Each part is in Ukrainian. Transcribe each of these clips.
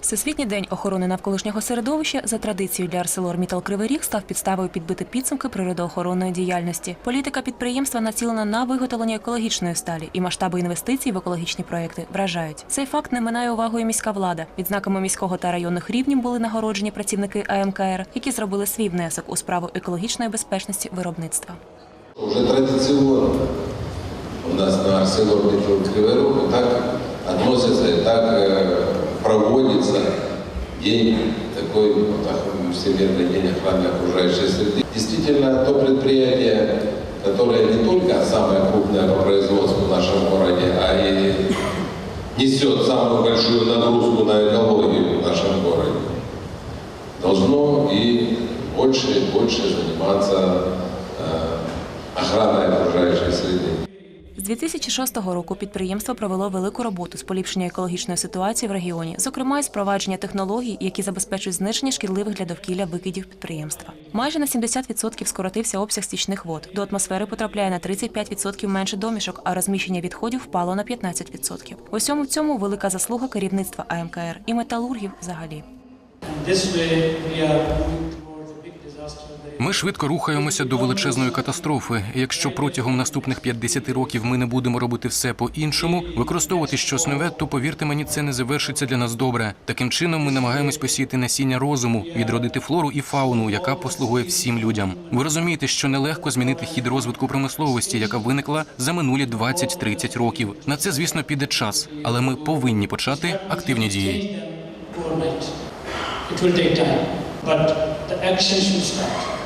Всесвітній день охорони навколишнього середовища за традицією для ArcelorMittal Кривий Ріг став підставою підбити підсумки природоохоронної діяльності. Політика підприємства націлена на виготовлення екологічної сталі і масштаби інвестицій в екологічні проекти вражають. Цей факт не минає увагою міська влада. Відзнаками міського та районних рівнів були нагороджені працівники АМКР, які зробили свій внесок у справу екологічної безпечності виробництва. Уже традиционно у нас на ArcelorMittal Кривой Рог так относится и так э, проводится день такой вот, Всемирный день охраны окружающей среды. Действительно, то предприятие, которое не только самое крупное по производству в нашем городе, а и несет самую большую нагрузку на экологию в нашем городе, должно и больше и больше заниматься э, охраной окружающей среды. З 2006 року підприємство провело велику роботу з поліпшення екологічної ситуації в регіоні, зокрема із впровадження технологій, які забезпечують зниження шкідливих для довкілля викидів підприємства. Майже на 70% скоротився обсяг стічних вод. До атмосфери потрапляє на 35% менше домішок, а розміщення відходів впало на 15%. В усьому цьому велика заслуга керівництва АМКР і металургів взагалі. This way we are Ми швидко рухаємося до величезної катастрофи. Якщо протягом наступних 50 років ми не будемо робити все по-іншому, використовувати щось нове, то повірте мені, це не завершиться для нас добре. Таким чином, ми намагаємось посіяти насіння розуму, відродити флору і фауну, яка послугує всім людям. Ви розумієте, що нелегко змінити хід розвитку промисловості, яка виникла за минулі 20-30 років. На це, звісно, піде час, але ми повинні почати активні дії. It but the action should start.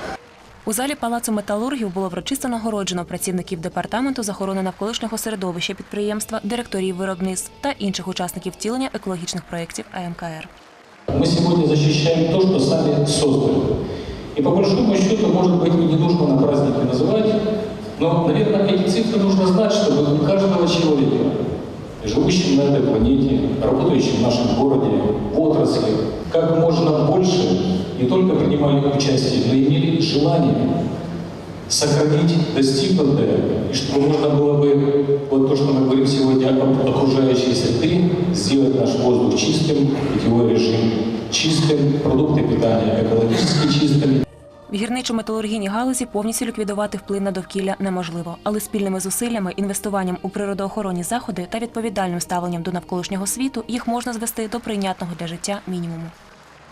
У залі палацу металургів було врочисто нагороджено працівників департаменту з охорони навколишнього середовища підприємства, директорів виробництв та інших учасників втілення екологічних проєктів АМКР. Мы сегодня защищаем то, что сами создали. И по большому счету, может быть, не нужно на праздники называть, но, наверное, эти цифры нужно знать, чтобы у каждого человека, живущего на этой планете, работающего в нашем городе, в отрасли, принимали участие, но и имели желание сохранить достигнутое, и чтобы можно было бы, вот то, что мы говорим сегодня об окружающей среды, сделать наш воздух чистым, питьевой режим чистым, продукты питания экологически чистыми, В гірничо-металургійній галузі повністю ліквідувати вплив на довкілля неможливо, але спільними зусиллями, інвестуванням у природоохоронні заходи та відповідальним ставленням до навколишнього світу їх можна звести до прийнятного для життя мінімуму.